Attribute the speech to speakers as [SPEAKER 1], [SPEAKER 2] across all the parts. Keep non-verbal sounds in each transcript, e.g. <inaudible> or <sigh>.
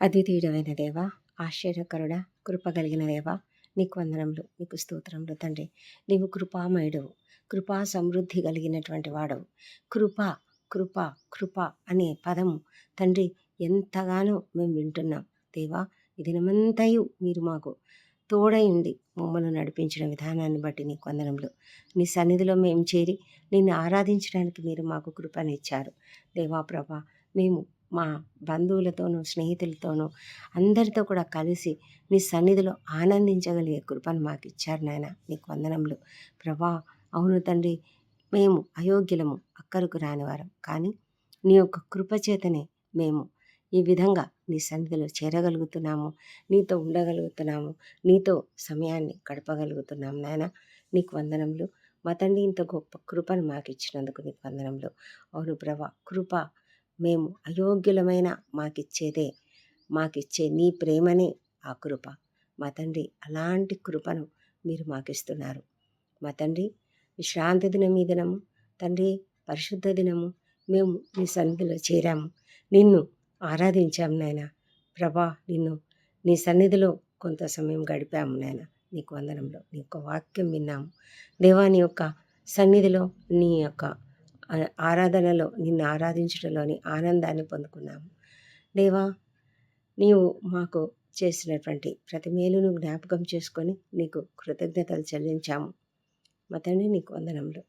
[SPEAKER 1] అద్వితీయుడమైన దేవా ఆశ్చర్యకరుడ కృప కలిగిన దేవా నీకు వందనములు నీకు స్తోత్రములు తండ్రి. నీవు కృపామయుడవు కృపా సమృద్ధి కలిగినటువంటి వాడవు. కృప కృప కృప అనే పదము తండ్రి ఎంతగానో మేము వింటున్నాం. దేవా దినమంతయు మీరు మాకు తోడై మమ్మల్ని నడిపించిన విధానాన్ని బట్టి నీ కొందనంలో నీ సన్నిధిలో మేము చేరి నిన్ను ఆరాధించడానికి మీరు మాకు కృపనిచ్చారు దేవా ప్రభా మేము మా బంధువులతోనూ స్నేహితులతోనూ అందరితో కూడా కలిసి నీ సన్నిధిలో ఆనందించగలిగే కృపను మాకు ఇచ్చారు నాయన. నీకు వందనములు. ప్రభా అవును తండ్రి మేము అయోగ్యులము అక్కరకు రానివారం. కానీ నీ యొక్క కృపచేతనే మేము ఈ విధంగా నీ సన్నిధిలో చేరగలుగుతున్నాము. నీతో ఉండగలుగుతున్నాము. నీతో సమయాన్ని గడపగలుగుతున్నాము నాయన. నీకు వందనములు. మా తండ్రి ఇంత గొప్ప కృపను మాకు ఇచ్చినందుకు నీకు వందనములు. అవును ప్రభా కృప మేము అయోగ్యులమైన మాకిచ్చేదే. మాకిచ్చే నీ ప్రేమనే ఆ కృప. మా తండ్రి అలాంటి కృపను మీరు మాకిస్తున్నారు. మా తండ్రి విశ్రాంతి దినం ఈ దినము. తండ్రి పరిశుద్ధ దినము. మేము నీ సన్నిధిలో చేరాము. నిన్ను ఆరాధించాము నాయన. ప్రభా నిన్ను నీ సన్నిధిలో కొంత సమయం గడిపాము నాయన. నీకు వందనంలో నీ యొక్క వాక్యం విన్నాము. దేవా నీ యొక్క సన్నిధిలో నీ యొక్క ఆరాధనలో నిన్ను ఆరాధించడంలోని ఆనందాన్ని పొందుకున్నాము. దేవా నీవు మాకు చేసినటువంటి ప్రతి మేలును జ్ఞాపకం చేసుకొని నీకు కృతజ్ఞతలు చెల్లించాము. మా తండ్రి నీకు వందనములు.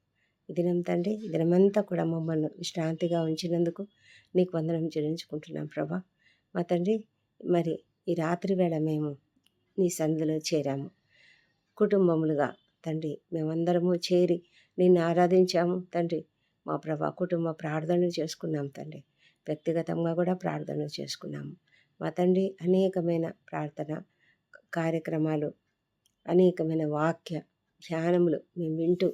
[SPEAKER 1] ఈ దినం తండ్రి దినమంతా కూడా మమ్మల్ని విశ్రాంతిగా ఉంచినందుకు నీకు వందనం చెల్లించుకుంటున్నాం ప్రభా. మా తండ్రి మరి ఈ రాత్రి వేళ మేము నీ సన్నిధిలో చేరాము. కుటుంబములుగా తండ్రి మేమందరము చేరి నిన్ను ఆరాధించాము. తండ్రి మా ప్రభా కుటుంబ ప్రార్థనలు చేసుకున్నాం తండ్రి. వ్యక్తిగతంగా కూడా ప్రార్థనలు చేసుకున్నాము. మా తండ్రి అనేకమైన ప్రార్థన కార్యక్రమాలు అనేకమైన వాక్య ధ్యానములు మేము వింటూ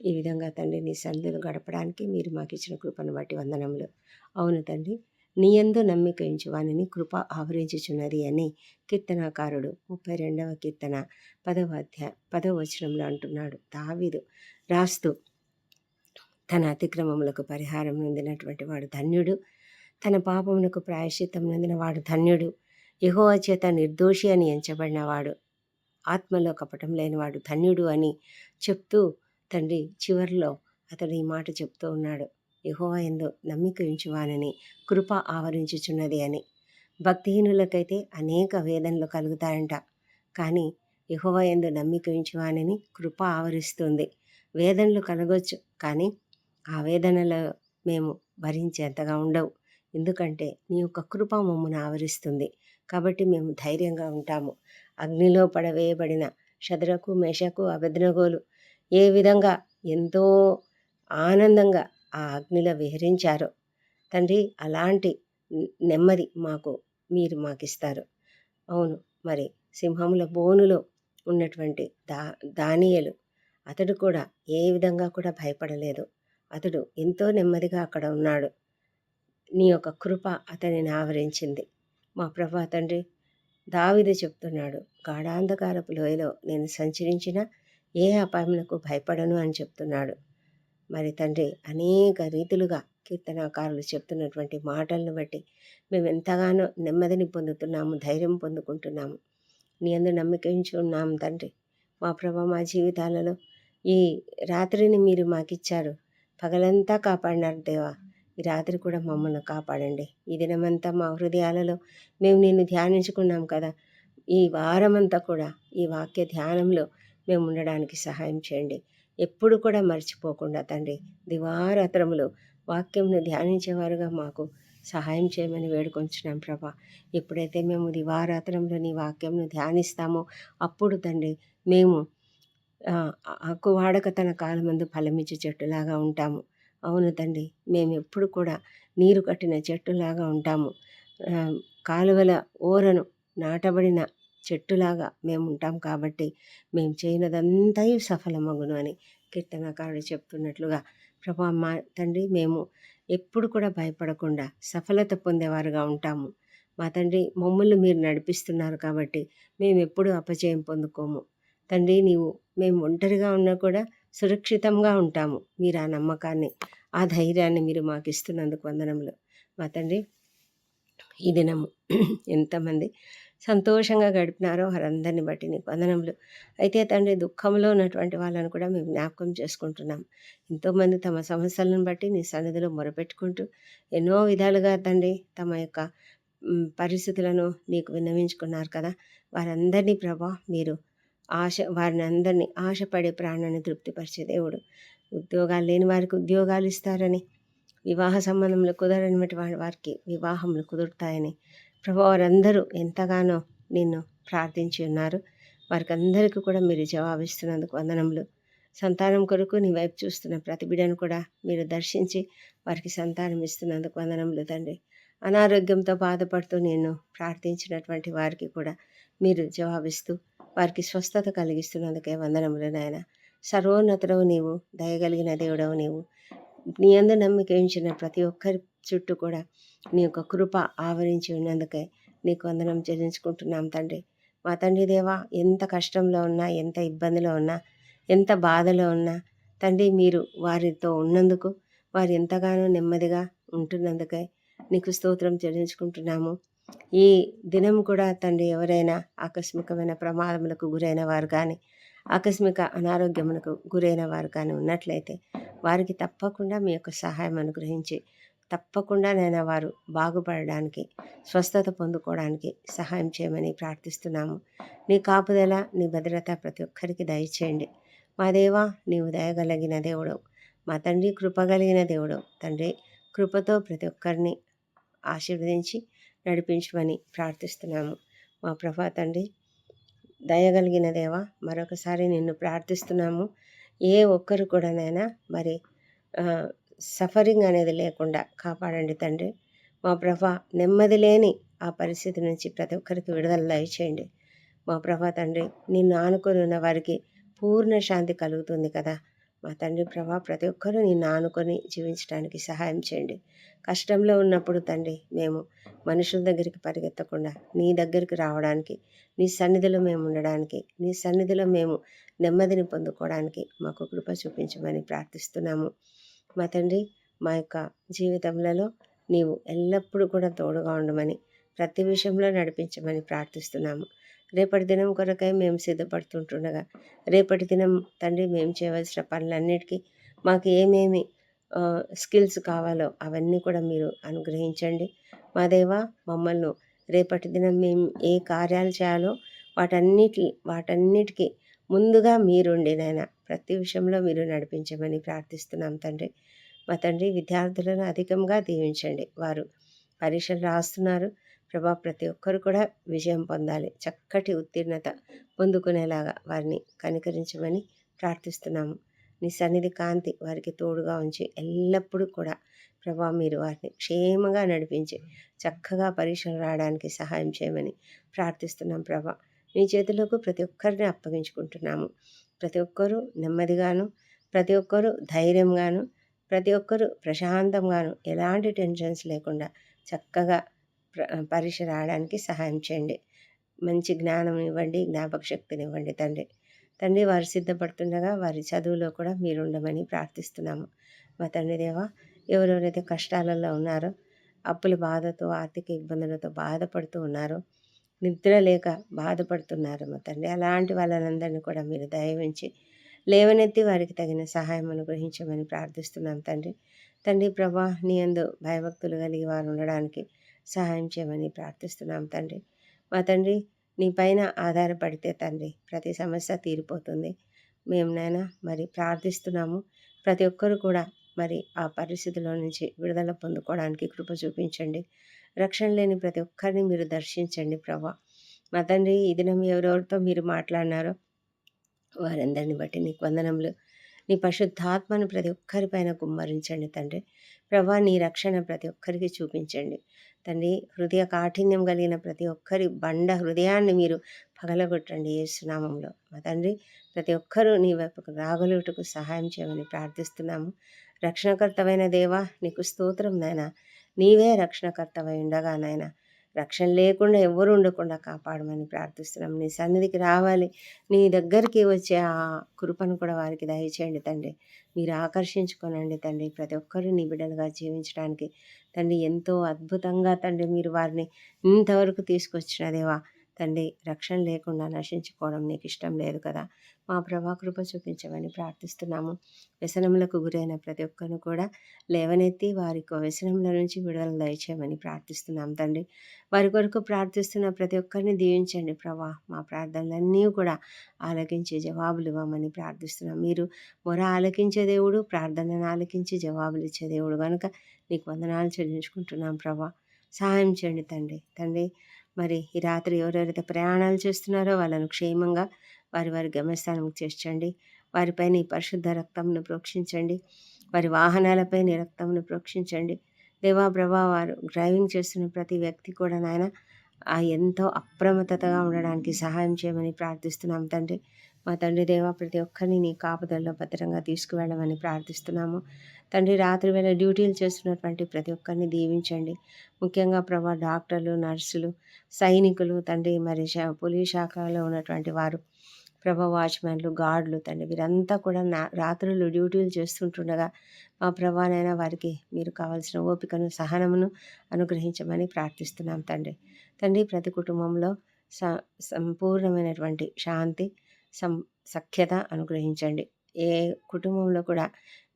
[SPEAKER 1] ఈ విధంగా తండ్రి నీ సందులు గడపడానికి మీరు మాకు ఇచ్చిన కృపను బట్టి వందనములు. అవును తండ్రి నీ ఎందు నమ్మిక వానిని కృప ఆవరించుచున్నది అని కీర్తనాకారుడు ముప్పై రెండవ కీర్తన పదవ అధ్యాయ పదవ వచనంలో అంటున్నాడు. దావీదు రాస్తూ తన అతిక్రమములకు పరిహారం నొందినటువంటి వాడు ధన్యుడు. తన పాపమునకు ప్రాయశ్చిత్తం నొందిన వాడు ధన్యుడు. యెహోవా చేత నిర్దోషి అని ఎంచబడినవాడు ఆత్మలో కపటం లేనివాడు ధన్యుడు అని చెప్తూ తండ్రి చివరిలో అతడు ఈ మాట చెప్తూ ఉన్నాడు. యెహోవా ఎందు నమ్మిక ఉంచువానని కృప ఆవరించుచున్నది అని. భక్తిహీనులకైతే అనేక వేదనలు కలుగుతాయంట. కానీ యెహోవా ఎందు నమ్మిక ఉంచువానని కృప ఆవరిస్తుంది. వేదనలు కలగొచ్చు కానీ ఆవేదనలో మేము భరించేంతగా ఉండవు. ఎందుకంటే నీ యొక్క కృప మమ్మను ఆవరిస్తుంది. కాబట్టి మేము ధైర్యంగా ఉంటాము. అగ్నిలో పడవేయబడిన శదరకు మేషకు అభద్నగోలు ఏ విధంగా ఎంతో ఆనందంగా ఆ అగ్నిలో విహరించారో తండ్రి అలాంటి నెమ్మది మాకు మీరు మాకిస్తారు. అవును మరి సింహముల బోనులో ఉన్నటువంటి దా దానియలు అతడు కూడా ఏ విధంగా కూడా భయపడలేదు. అతడు ఎంతో నెమ్మదిగా అక్కడ ఉన్నాడు. నీ యొక్క కృప అతనిని ఆవరించింది. మా ప్రభా తండ్రి దావిది చెప్తున్నాడు గాఢాంధకారపు లోయలో నేను సంచరించిన ఏ అపాయములకు భయపడను అని చెప్తున్నాడు. మరి తండ్రి అనేక రీతులుగా కీర్తనాకారులు చెప్తున్నటువంటి మాటలను బట్టి మేము ఎంతగానో నెమ్మదిని పొందుతున్నాము ధైర్యం పొందుకుంటున్నాము. నీ అందు నమ్మకించి ఉన్నాము తండ్రి. మా ప్రభా మా జీవితాలలో ఈ రాత్రిని మీరు మాకిచ్చారు. పగలంతా కాపాడినారు దేవా. ఈ రాత్రి కూడా మమ్మల్ని కాపాడండి. ఈ దినమంతా మా హృదయాలలో మేము నిన్ను ధ్యానించుకున్నాం కదా. ఈ వారమంతా కూడా ఈ వాక్య ధ్యానంలో మేము ఉండడానికి సహాయం చేయండి. ఎప్పుడు కూడా మర్చిపోకుండా తండ్రి దివారాత్రములు వాక్యంను ధ్యానించేవారుగా మాకు సహాయం చేయమని వేడుకొంచున్నాం ప్రభా. ఎప్పుడైతే మేము దివారాత్రంలో నీ వాక్యంను ధ్యానిస్తామో అప్పుడు తండ్రి మేము ఆకు వాడక తన కాలమందు ఫలమిచ్చే చెట్టులాగా ఉంటాము. అవును తండ్రి మేము ఎప్పుడు కూడా నీరు కట్టిన చెట్టులాగా ఉంటాము. కాలువల ఓరను నాటబడిన చెట్టులాగా మేము ఉంటాం కాబట్టి మేము చేయనదంతా సఫలమగును అని కీర్తనకారుడు చెప్తున్నట్లుగా ప్రభా మా తండ్రి మేము ఎప్పుడు కూడా భయపడకుండా సఫలత పొందేవారుగా ఉంటాము. మా తండ్రి మమ్మల్ని మీరు నడిపిస్తున్నారు కాబట్టి మేము ఎప్పుడూ అపజయం పొందుకోము. తండ్రి నీవు మేము ఒంటరిగా ఉన్నా కూడా సురక్షితంగా ఉంటాము. మీరు ఆ నమ్మకాన్ని ఆ ధైర్యాన్ని మీరు మాకు ఇస్తున్నందుకు వందనములు. మా తండ్రి ఈ దినము <clears throat> ఎంతమంది సంతోషంగా గడిపినారో వారందరిని బట్టి నీకు వందనములు. అయితే తండ్రి దుఃఖంలో ఉన్నటువంటి వాళ్ళని కూడా మేము జ్ఞాపకం చేసుకుంటున్నాం. ఎంతోమంది తమ సమస్యలను బట్టి నీ సన్నిధిలో మొరపెట్టుకుంటూ ఎన్నో విధాలుగా తండ్రి తమ యొక్క పరిస్థితులను నీకు విన్నవించుకున్నారు కదా. వారందరినీ ప్రభా మీరు ఆశ వారిని అందరినీ ఆశపడే ప్రాణాన్ని తృప్తిపరిచే దేవుడు. ఉద్యోగాలు లేని వారికి ఉద్యోగాలు ఇస్తారని వివాహ సంబంధంలో కుదరనటువంటి వారికి వివాహములు కుదురుతాయని ప్రభు వారందరూ ఎంతగానో నిన్ను ప్రార్థించి ఉన్నారు. వారికి అందరికీ కూడా మీరు జవాబిస్తున్నందుకు వందనములు. సంతానం కొరకు నీ వైపు చూస్తున్న ప్రతి బిడ్డను కూడా మీరు దర్శించి వారికి సంతానం ఇస్తున్నందుకు వందనములు తండ్రి. అనారోగ్యంతో బాధపడుతూ నేను ప్రార్థించినటువంటి వారికి కూడా మీరు జవాబిస్తూ వారికి స్వస్థత కలిగిస్తున్నందుకే వందనములు నాయన. సర్వోన్నతుడవు నీవు దయగలిగిన దేవుడవు నీవు. నీ అందు నమ్మిక ఉంచిన ప్రతి ఒక్కరి చుట్టూ కూడా నీ యొక్క కృప ఆవరించి ఉన్నందుకే నీకు వందనం చెల్లించుకుంటున్నాం తండ్రి. మా తండ్రి దేవా ఎంత కష్టంలో ఉన్నా ఎంత ఇబ్బందిలో ఉన్నా ఎంత బాధలో ఉన్నా తండ్రి మీరు వారితో ఉన్నందుకు వారు ఎంతగానో నెమ్మదిగా ఉంటున్నందుకే నీకు స్తోత్రం చెల్లించుకుంటున్నాము. ఈ దినం కూడా తండ్రి ఎవరైనా ఆకస్మికమైన ప్రమాదములకు గురైన వారు కానీ ఆకస్మిక అనారోగ్యములకు గురైన వారు కానీ ఉన్నట్లయితే వారికి తప్పకుండా మీ యొక్క సహాయం అనుగ్రహించి తప్పకుండా నేను వారు బాగుపడడానికి స్వస్థత పొందుకోవడానికి సహాయం చేయమని ప్రార్థిస్తున్నాము. నీ కాపుదల నీ భద్రత ప్రతి ఒక్కరికి దయచేయండి. మా దేవా నీవు దయగలిగిన దేవుడు మా తండ్రి కృపగలిగిన దేవుడు తండ్రి కృపతో ప్రతి ఒక్కరిని ఆశీర్వదించి నడిపించమని ప్రార్థిస్తున్నాము. మా ప్రభా తండ్రి దయగలిగిన దేవా మరొకసారి నిన్ను ప్రార్థిస్తున్నాము. ఏ ఒక్కరు కూడా నైనా మరి సఫరింగ్ అనేది లేకుండా కాపాడండి తండ్రి. మా ప్రభా నెమ్మది లేని ఆ పరిస్థితి నుంచి ప్రతి ఒక్కరికి విడుదల దయచేయండి. మా ప్రభా తండ్రి నిన్ను ఆనుకొని ఉన్న వారికి పూర్ణ శాంతి కలుగుతుంది కదా. మా తండ్రి ప్రభా ప్రతి ఒక్కరూ నిన్ను ఆనుకొని జీవించడానికి సహాయం చేయండి. కష్టంలో ఉన్నప్పుడు తండ్రి మేము మనుషుల దగ్గరికి పరిగెత్తకుండా నీ దగ్గరికి రావడానికి నీ సన్నిధిలో మేము ఉండడానికి నీ సన్నిధిలో మేము నెమ్మదిని పొందుకోవడానికి మాకు కృప చూపించమని ప్రార్థిస్తున్నాము. మా తండ్రి మా యొక్క జీవితంలో నీవు ఎల్లప్పుడూ కూడా తోడుగా ఉండమని ప్రతి విషయంలో నడిపించమని ప్రార్థిస్తున్నాము. రేపటి దినం కొరకై మేము సిద్ధపడుతుంటుండగా రేపటి దినం తండ్రి మేము చేయవలసిన పనులన్నిటికీ మాకు ఏమేమి స్కిల్స్ కావాలో అవన్నీ కూడా మీరు అనుగ్రహించండి. మా దేవ మమ్మల్ని రేపటి దినం మేము ఏ కార్యాలు చేయాలో వాటన్నిటి వాటన్నిటికీ ముందుగా మీరుండి నాయన ప్రతి విషయంలో మీరు నడిపించమని ప్రార్థిస్తున్నాం తండ్రి. మా తండ్రి విద్యార్థులను అధికంగా దీవించండి. వారు పరీక్షలు రాస్తున్నారు. ప్రభా ప్రతి ఒక్కరు కూడా విజయం పొందాలి. చక్కటి ఉత్తీర్ణత పొందుకునేలాగా వారిని కనికరించమని ప్రార్థిస్తున్నాము. నీ సన్నిధి కాంతి వారికి తోడుగా ఉంచి ఎల్లప్పుడూ కూడా ప్రభా మీరు వారిని క్షేమంగా నడిపించి చక్కగా పరీక్షలు రావడానికి సహాయం చేయమని ప్రార్థిస్తున్నాం ప్రభా. నీ చేతిలోకి ప్రతి ఒక్కరిని అప్పగించుకుంటున్నాము. ప్రతి ఒక్కరూ నెమ్మదిగాను ప్రతి ఒక్కరూ ధైర్యంగాను ప్రతి ఒక్కరూ ప్రశాంతంగాను ఎలాంటి టెన్షన్స్ లేకుండా చక్కగా పరీక్ష రావడానికి సహాయం చేయండి. మంచి జ్ఞానం ఇవ్వండి జ్ఞాపక శక్తిని ఇవ్వండి తండ్రి. తండ్రి వారు సిద్ధపడుతుండగా వారి చదువులో కూడా మీరు ఉండమని ప్రార్థిస్తున్నాము. మా తండ్రి దేవ ఎవరెవరైతే కష్టాలలో ఉన్నారో అప్పుల బాధతో ఆర్థిక ఇబ్బందులతో బాధపడుతూ ఉన్నారో నిద్ర లేక బాధపడుతున్నారు మా తండ్రి. అలాంటి వాళ్ళనందరినీ కూడా మీరు దయవించి లేవనెత్తి వారికి తగిన సహాయం అనుగ్రహించమని ప్రార్థిస్తున్నాం తండ్రి. తండ్రి ప్రభా నీ అందు భయభక్తులు కలిగి వారు ఉండడానికి సహాయం చేయమని ప్రార్థిస్తున్నాం తండ్రి. మా తండ్రి నీ పైన ఆధారపడితే తండ్రి ప్రతి సమస్య తీరిపోతుంది. మేము నాయన మరి ప్రార్థిస్తున్నాము. ప్రతి ఒక్కరు కూడా మరి ఆ పరిస్థితిలో నుంచి విడుదల పొందుకోవడానికి కృప చూపించండి. రక్షణ లేని ప్రతి ఒక్కరిని మీరు దర్శించండి ప్రభా. మా తండ్రి ఈ దినం ఎవరెవరితో మీరు మాట్లాడినారో వారందరిని బట్టి నీకు వందనములు. నీ పరిశుద్ధాత్మను ప్రతి ఒక్కరిపైన గుమ్మరించండి తండ్రి. ప్రభా నీ రక్షణ ప్రతి ఒక్కరికి చూపించండి. తండ్రి హృదయ కాఠిన్యం కలిగిన ప్రతి ఒక్కరి బండ హృదయాన్ని మీరు పగలగొట్టండి యేసునామంలో. మా తండ్రి ప్రతి ఒక్కరూ నీ వైపుకు రాగలుటకు సహాయం చేయమని ప్రార్థిస్తున్నాము. రక్షణకర్తమైన దేవా నీకు స్తోత్రం నాయన. నీవే రక్షణకర్తవై ఉండగా నాయన. రక్షణ లేకుండా ఎవరు ఉండకుండా కాపాడమని ప్రార్థిస్తున్నాం. నీ సన్నిధికి రావాలి. నీ దగ్గరికి వచ్చే ఆ కృపను కూడా వారికి దయచేయండి తండ్రి. మీరు ఆకర్షించుకోనండి తండ్రి. ప్రతి ఒక్కరూ నీ బిడ్డలుగా జీవించడానికి తండ్రి ఎంతో అద్భుతంగా తండ్రి మీరు వారిని ఇంతవరకు తీసుకొచ్చిన దేవా తండ్రి రక్షణ లేకుండా నశించుకోవడం నీకు ఇష్టం లేదు కదా. మా ప్రభా కృప చూపించమని ప్రార్థిస్తున్నాము. వ్యసనములకు గురైన ప్రతి ఒక్కరిని కూడా లేవనెత్తి వారి వ్యసనముల నుంచి విడుదల దయచేయమని ప్రార్థిస్తున్నాం తండ్రి. వారి కొరకు ప్రార్థిస్తున్న ప్రతి ఒక్కరిని దీవించండి ప్రభా. మా ప్రార్థనలన్నీ కూడా ఆలకించి జవాబులు ఇవ్వమని ప్రార్థిస్తున్నాం మీరు మొర ఆలకించే దేవుడు ప్రార్థనను ఆలకించి జవాబులు ఇచ్చే దేవుడు కనుక నీకు వందనాలు చెల్లించుకుంటున్నాం ప్రభా. సహాయం చేయండి తండ్రి. తండ్రి మరి ఈ రాత్రి ఎవరెవరైతే ప్రయాణాలు చేస్తున్నారో వాళ్ళను క్షేమంగా వారి వారి గమ్యస్థానం చేర్చండి. వారిపైన ఈ పరిశుద్ధ రక్తంను ప్రోక్షించండి. వారి వాహనాలపై రక్తంను ప్రోక్షించండి. దేవా ప్రభా వారు డ్రైవింగ్ చేస్తున్న ప్రతి వ్యక్తి కూడా నాయన ఎంతో అప్రమత్తతగా ఉండడానికి సహాయం చేయమని ప్రార్థిస్తున్నాం తండ్రి. మా తండ్రి దేవ ప్రతి ఒక్కరిని నీ కాపుదల్లో భద్రంగా తీసుకువెళ్ళమని ప్రార్థిస్తున్నాము. తండ్రి రాత్రి వేళ డ్యూటీలు చేస్తున్నటువంటి ప్రతి ఒక్కరిని దీవించండి. ముఖ్యంగా ప్రభా డాక్టర్లు నర్సులు సైనికులు తండ్రి మరి పోలీస్ శాఖలో ఉన్నటువంటి వారు ప్రభ వాచ్మెన్లు గార్డులు తండ్రి వీరంతా కూడా నా రాత్రులు డ్యూటీలు చేస్తుంటుండగా మా ప్రభానైనా వారికి మీరు కావాల్సిన ఓపికను సహనమును అనుగ్రహించమని ప్రార్థిస్తున్నాం తండ్రి. తండ్రి ప్రతి కుటుంబంలో స సంపూర్ణమైనటువంటి శాంతి సం సఖ్యత అనుగ్రహించండి. ఏ కుటుంబంలో కూడా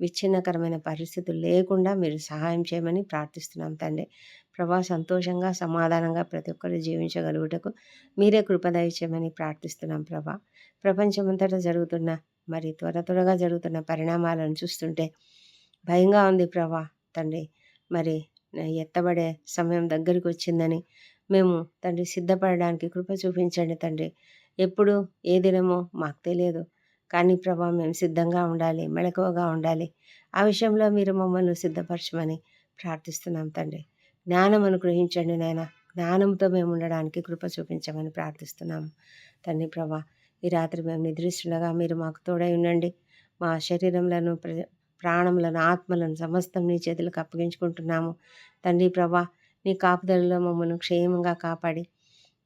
[SPEAKER 1] విచ్ఛిన్నకరమైన పరిస్థితులు లేకుండా మీరు సహాయం చేయమని ప్రార్థిస్తున్నాం తండ్రి. ప్రభా సంతోషంగా సమాధానంగా ప్రతి ఒక్కరు జీవించగలుగుటకు మీరే కృపదయ చేయమని ప్రార్థిస్తున్నాం ప్రభా. ప్రపంచమంతటా జరుగుతున్న మరి త్వర త్వరగా జరుగుతున్న పరిణామాలను చూస్తుంటే భయంగా ఉంది ప్రభా తండ్రి. మరి ఎత్తబడే సమయం దగ్గరికి వచ్చిందని మేము తండ్రి సిద్ధపడడానికి కృప చూపించండి తండ్రి. ఎప్పుడు? ఏ దినమో మాకు తెలియదు. కానీ ప్రభా మేము సిద్ధంగా ఉండాలి మెళకువగా ఉండాలి. ఆ విషయంలో మీరు మమ్మల్ని సిద్ధపరచమని ప్రార్థిస్తున్నాం తండ్రి. జ్ఞానం అనుగ్రహించండి నాయన. జ్ఞానంతో మేము ఉండడానికి కృప చూపించమని ప్రార్థిస్తున్నాము తండ్రి ప్రభా. ఈ రాత్రి మేము నిద్రిస్తుండగా మీరు మాకు తోడై ఉండండి. మా శరీరంలను ప్రాణములను ఆత్మలను సమస్తం నీ చేతులకు అప్పగించుకుంటున్నాము. తండ్రి ప్రభా నీ కాపుదలలో మమ్మల్ని క్షేమంగా కాపాడి.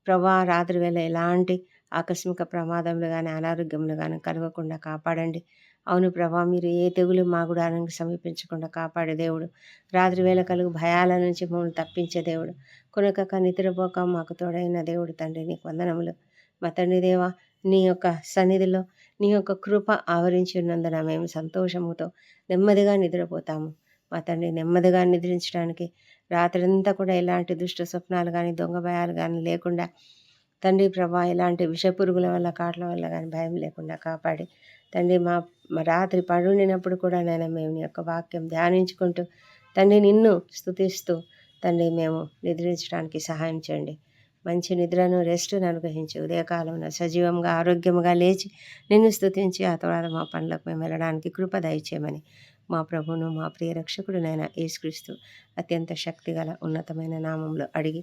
[SPEAKER 1] ప్రభా రాత్రి వేళ ఎలాంటి ఆకస్మిక ప్రమాదములు కానీ అనారోగ్యములు కానీ కలగకుండా కాపాడండి. అవును ప్రభా మీరు ఏ తెగులు మా గుడారానికి సమీపించకుండా కాపాడే దేవుడు. రాత్రి వేళ కలుగు భయాల నుంచి మమ్మల్ని తప్పించే దేవుడు. కొనకక నిద్రపోక మాకు తోడైన దేవుడు తండ్రి నీకు వందనములు. మా తండ్రి దేవా నీ యొక్క సన్నిధిలో నీ యొక్క కృప ఆవరించి ఉన్నందున మేము సంతోషముతో నెమ్మదిగా నిద్రపోతాము. మా తండ్రి నెమ్మదిగా నిద్రించడానికి రాత్రంతా కూడా ఎలాంటి దుష్ట స్వప్నాలు కానీ దొంగ భయాలు కానీ లేకుండా తండ్రి ప్రభా ఇలాంటి విషపురుగుల వల్ల కాట్ల వల్ల కానీ భయం లేకుండా కాపాడి తండ్రి మా రాత్రి పడుండినప్పుడు కూడా నేను మేము నీ యొక్క వాక్యం ధ్యానించుకుంటూ తండ్రి నిన్ను స్థుతిస్తూ తండ్రి మేము నిద్రించడానికి సహాయం చేయండి. మంచి నిద్రను రెస్ట్ను అనుగ్రహించి ఉదయకాలంలో సజీవంగా ఆరోగ్యంగా లేచి నిన్ను స్థుతించి ఆ తర్వాత మా పనులకు మేము వెళ్ళడానికి కృప దయచేయమని మా ప్రభును మా ప్రియ రక్షకుడునైన యేసుక్రీస్తు అత్యంత శక్తిగల ఉన్నతమైన నామంలో అడిగి